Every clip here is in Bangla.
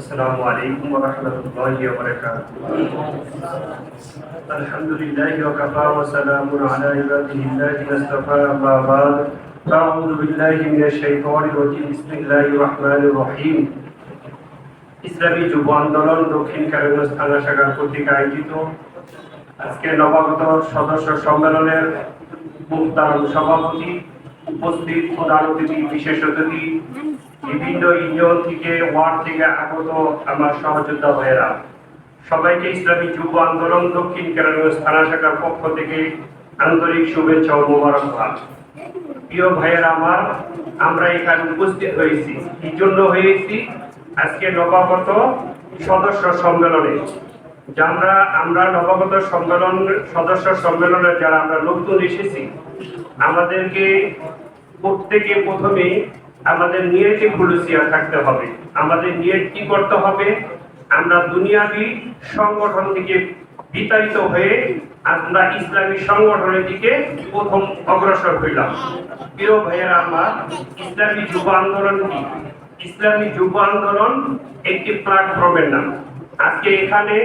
السلام عليكم ورحمة الله وبركاته الحمد لله وكفى وسلام على عباده الذين اصطفى أما بعد أعوذ بالله من الشيطان الرجيم بسم الله الرحمن الرحيم ইসলামী যুব আন্দোলন দক্ষিণ কারাগার থানা শাখার কর্তৃক আয়োজিত আজকে নবাগত সদস্য সম্মেলনের মুক্তারণ সভাপতি উপস্থিত প্রধান অতিথি বিশেষ অতিথি বিভিন্ন ইউনিয়ন থেকে, ওয়ার্ড থেকে আগত আমার সহযোদ্ধা ভাইয়েরা, সবাইকে ইসলামী যুব আন্দোলন দক্ষিণ কেরানীগঞ্জ থানা শাখার পক্ষ থেকে আন্তরিক শুভেচ্ছা ও মোবারকবাদ। প্রিয় ভাইয়েরা আমার, আমরা এখানে উপস্থিত হয়েছি। কি জন্য হয়েছি? আজকে নবাগত সদস্য সম্মেলনে। যে আমরা নবাগত সম্মেলন, সদস্য সম্মেলনে যারা আমরা নতুন এসেছি, আমাদেরকে প্রত্যেকে প্রথমে আমাদের নিয়তে খুলুসিয়া থাকতে হবে। আমাদের নিয়ত কি করতে হবে? আমরা দুনিয়াবি সংগঠন থেকে বিতাড়িত হয়ে আমরা ইসলামী সংগঠনের দিকে প্রথম অগ্রসর হইলাম। প্রিয় ভাইয়েরা আমার, ইসলামী যুব আন্দোলন কি? ইসলামী যুব আন্দোলন একটি প্ল্যাটফর্মের নাম। আজকে এখানে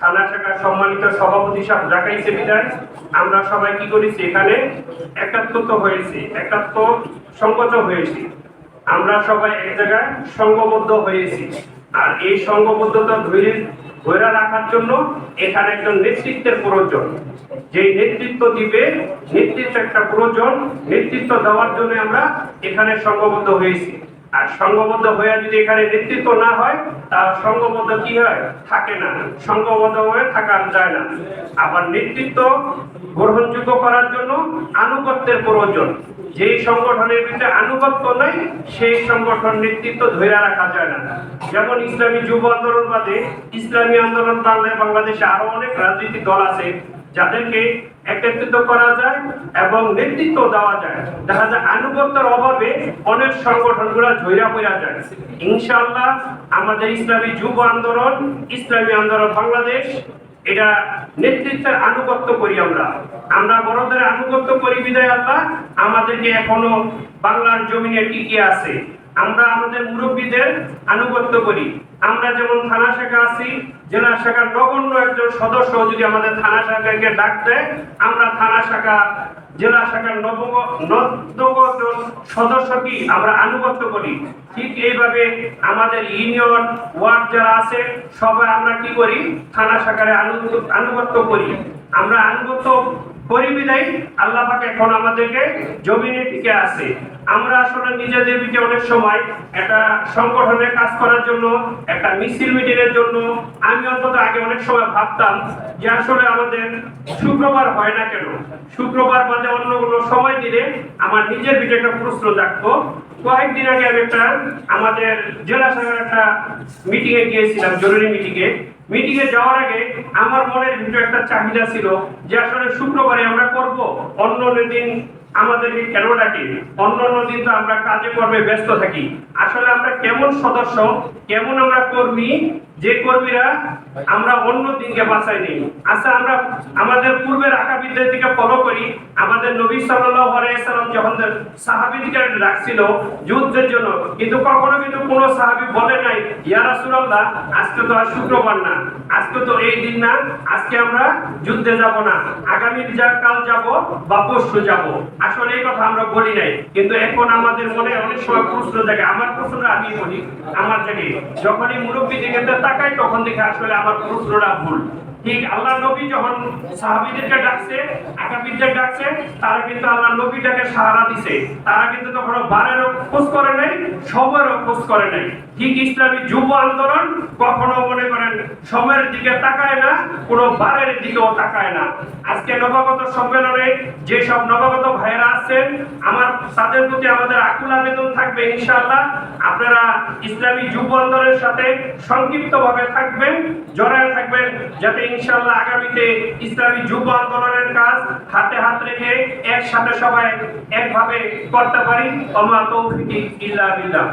থানা শাখার সম্মানিত সভাপতি সাহেব ডাকাইছে বিদায়। আমরা সবাই কি করেছি? এখানে একাত্মত হয়েছি, একাত্ম সংকোচ হয়েছি। আমরা সবাই এক জায়গায় সংঘবদ্ধ হয়েছি। আর এই সংঘবদ্ধতা ধৈর্য ধরে রাখার জন্য এখানে একজন নেতৃত্বের প্রয়োজন। যে নেতৃত্ব দিবে, নেতৃত্ব একটা প্রয়োজন, নেতৃত্ব দেওয়ার জন্য আমরা এখানে সংঘবদ্ধ হয়েছি। আর সংঘবদ্ধ হয়ে যদি এখানে নেতৃত্ব না হয়, তার সংঘবদ্ধ কি হয়? থাকে না। সংঘবদ্ধ হয়ে থাকা যায় না। আবার নেতৃত্ব গ্রহণযোগ্য করার জন্য আনুগত্যের প্রয়োজন। যেই সংগঠনের ভিতরে আনুগত্য নাই, সেই সংগঠন নেতৃত্ব ধরে রাখা যায় না। যেমন ইসলামী যুব আন্দোলন বাদে ইসলামী আন্দোলন বাংলাদেশে আরও অনেক রাজনৈতিক দল আছে, যাদেরকে একত্রিত করা যায় এবং নেতৃত্ব দেওয়া যায়। দেখা যায় আনুগত্যের অভাবে অনেক সংগঠনগুলো ঝইরা পড়া যায়। ইনশাআল্লাহ আমাদের ইসলামী যুব আন্দোলন, ইসলামী আন্দোলন বাংলাদেশ, এটা নেতৃত্বের আনুগত্য করি আমরা। আমরা বড়দের আনুগত্য করি বিদায় আল্লাহ। আমাদেরকে এখনও বাংলার জমিনে টিকে আছে। আমরা আমাদের মুরব্বীদের আনুগত্য করি। আমরা যেমন থানা শাখা আছি, জেলা শাখার নগণ্য একজন সদস্য যদি আমাদের থানা শাখাকে ডাক দেয়, আমরা থানা শাখা, জেলা শাখার নবগত সদস্য কি আমরা আনুগত্য করি। ঠিক এইভাবে আমাদের ইউনিয়ন ওয়ার্ড যারা আছে, সবাই আমরা কি করি? থানা শাখারে আনুগত্য আনুগত্য করি। আমরা আনুগত্য করি বিদায় আল্লাহ পাক এখন আমাদেরকে জমিনে টিকে আছে। আমরা আসলে নিজেদের ভিতরে অনেক সময় একটা সংগঠনের কাজ করার জন্য, একটা মিছিল মিটিংয়ের জন্য, আমি অন্তত আগে অনেক সময় ভাবতাম যে আসলে আমাদের শুক্রবার হয় না কেন? শুক্রবার বাদে অন্য কোনো সময় দিলে আমার নিজের ভিতরে একটা প্রশ্ন জাগতো। কয়েকদিন আগে আমি একটা আমাদের জেলা শাখার একটা মিটিং এ গিয়েছিলাম, জরুরি মিটিং এ মিটিং এ যাওয়ার আগে আমার মনের ভিতরে একটা চাহিদা ছিল যে আসলে শুক্রবারে আমরা করব। অন্য দিন আমাদেরকে কেন ডাকে? অন্য অন্য দিন তো আমরা কাজে কর্মে ব্যস্ত থাকি। আসলে আমরা কেমন সদস্য, কেমন আমরা কর্মী, যে কর্মীরা আমরা অন্য দিনকে বাঁচাই নেই। আচ্ছা আমরা আমাদের পূর্বের আকাবিদের দিকে ফলো করি। আমাদের নবী সাল্লাল্লাহু সাল্লাম যখন সাহাবীদেরকে ডাকছিল যুদ্ধের জন্য, কিন্তু কখনো কিন্তু কোনো সাহাবী বলে নাই, ইয়া রাসূলুল্লাহ, আজকে তো আর শুক্রবার না, আজকে তো এই দিন না, আজকে আমরা যুদ্ধে যাব না, আগামী যা কাল যাব, বা পরশু যাব। আসলে এই কথা আমরা বলি নাই, কিন্তু এখন আমাদের মনে অনেক সময় প্রশ্ন থাকে আমার প্রশ্নটা আমি বলি আমার থেকে যখনই মুরব্বী দিকে তাকাই, তখন দেখে আসলে আমার প্রশ্নটা ভুল। ঠিক আল্লাহ নবী যখন সাহাবীদেরকে ডাকছে, আকাবিদদের ডাকছে, তারা কিন্তু আল্লাহ নবীটাকে সাহারা দিছে। তারা কিন্তু তখন বারেরও খোঁজ করে নাই খোঁজ করে নাই। ঠিক ইসলামী যুব আন্দোলন কখনো মনে করেন সময়ের দিকে তাকায় না, কোনো বারের দিকেও তাকায় না। আজকে নবাগত সম্মেলনে যেসব নবাগত ভাইয়েরা আছেন, আমার তাদের প্রতি আমাদের আকুল আবেদন থাকবে ইনশাআল্লাহ। আপনারা ইসলামী যুবন্দরের সাথে সংক্ষিপ্তভাবে থাকবেন, জড়ায় থাকবেন, যাতে ইনশাল্লাহ আগামীতে ইসলামী যুব আন্দোলনের কাজ হাতে হাত রেখে একসাথে সবাই একভাবে করতে পারি। অমা তৌফিক ইল্লা বিল্লাহ।